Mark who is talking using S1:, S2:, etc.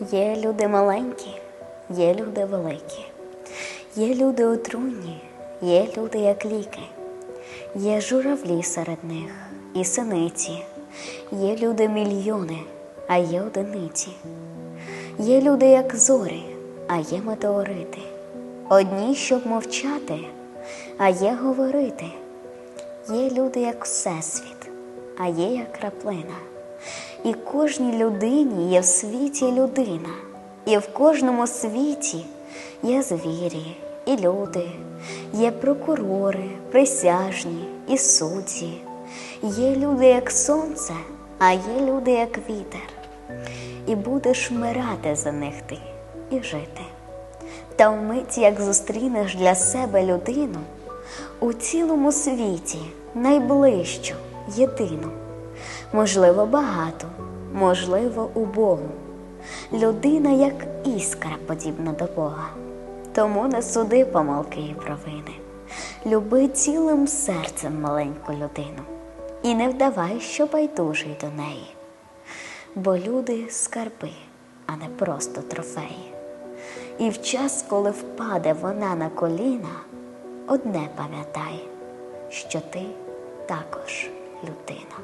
S1: Є люди маленькі, є люди великі, є люди отруйні, є люди як ліки, є журавлі серед них і синиці, є люди мільйони, а є одиниці. Є люди як зорі, а є метеорити. Одні, щоб мовчати, а є говорити. Є люди як Всесвіт, а є як краплина. І кожній людині є в світі людина, і в кожному світі є звірі, і люди, є прокурори, присяжні і судді. Є люди як сонце, а є люди як вітер. І будеш вмирати за них ти і жити. Та вмить, як зустрінеш для себе людину у цілому світі найближчу, єдину, можливо, багату, можливо, убогу. Людина, як іскра, подібна до Бога. Тому не суди помилки і провини. Люби цілим серцем маленьку людину і не вдавай, що байдужий до неї. Бо люди скарби, а не просто трофеї. І в час, коли впаде вона на коліна, одне пам'ятай, що ти також людина.